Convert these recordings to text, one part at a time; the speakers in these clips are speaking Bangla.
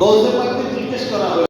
গৌসে পাককে জিজ্ঞেস করা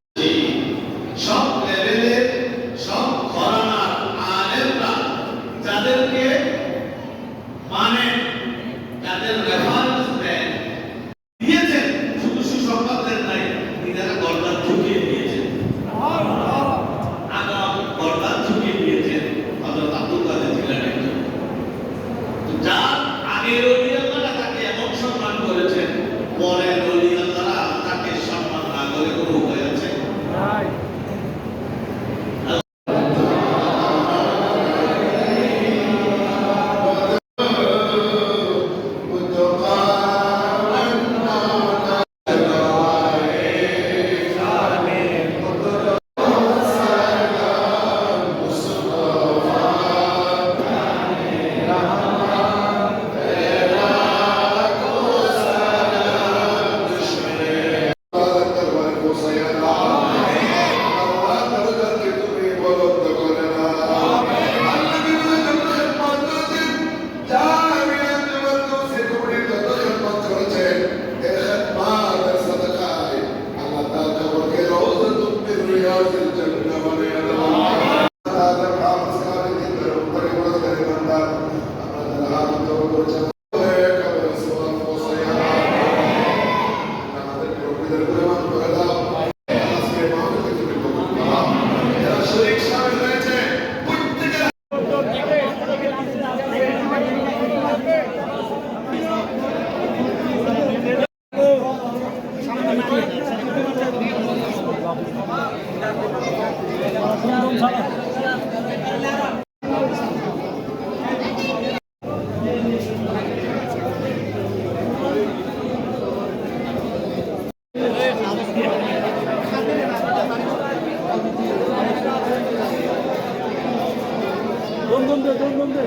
দম দম দে দম দম দে